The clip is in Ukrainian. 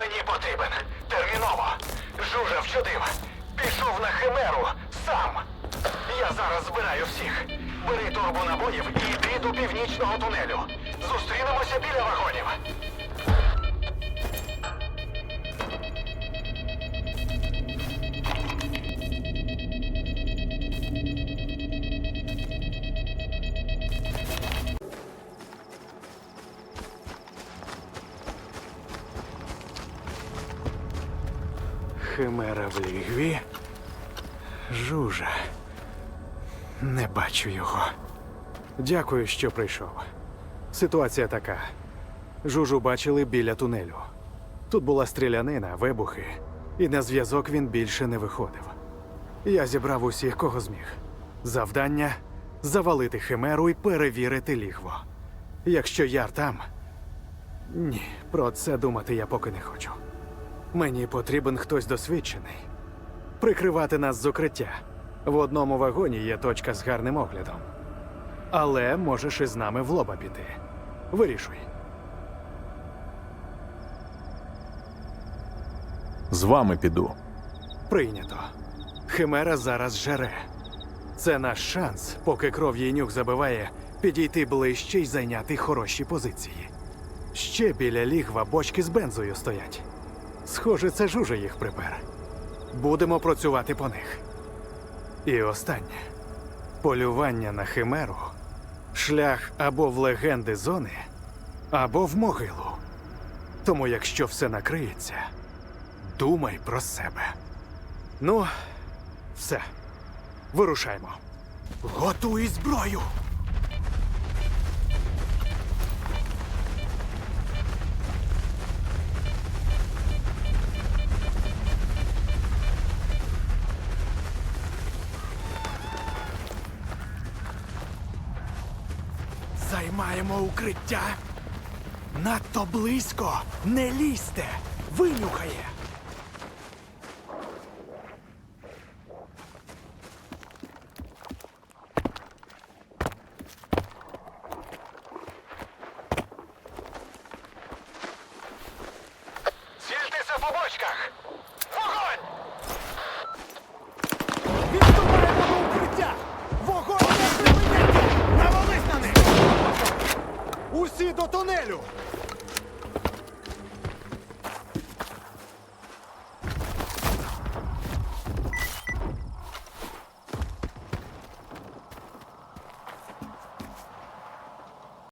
Мені потрібен. Терміново. Жужа вчудив. Пішов на химеру сам. Я зараз збираю всіх. Бери торбу набоїв і йди до північного тунелю. Зустрінемося біля вагонів. Химера в лігві. Жужа. Не бачу його. Дякую, що прийшов. Ситуація така. Жужу бачили біля тунелю. Тут була стрілянина, вибухи, і на зв'язок він більше не виходив. Я зібрав усіх, кого зміг. Завдання завалити химеру і перевірити лігво. Якщо яр там. Ні, про це думати я поки не хочу. Мені потрібен хтось досвідчений. Прикривати нас з укриття. В одному вагоні є точка з гарним оглядом. Але можеш із нами в лоба піти. Вирішуй. З вами піду. Прийнято. Химера зараз жере. Це наш шанс, поки кров її нюх забиває, підійти ближче і зайняти хороші позиції. Ще біля лігва бочки з бензою стоять. Схоже, це жужа їх припер. Будемо працювати по них. І останнє полювання на химеру шлях або в легенди зони, або в могилу. Тому, якщо все накриється, думай про себе. Ну, все. Вирушаймо. Готуй зброю. Займаємо укриття. Надто близько. Не лізьте. Винюхає. Цільтеся по бочках! Вогонь! Відступаємо до укриття! Вогонь не припиняйте! Навались на них! Усі до тунелю!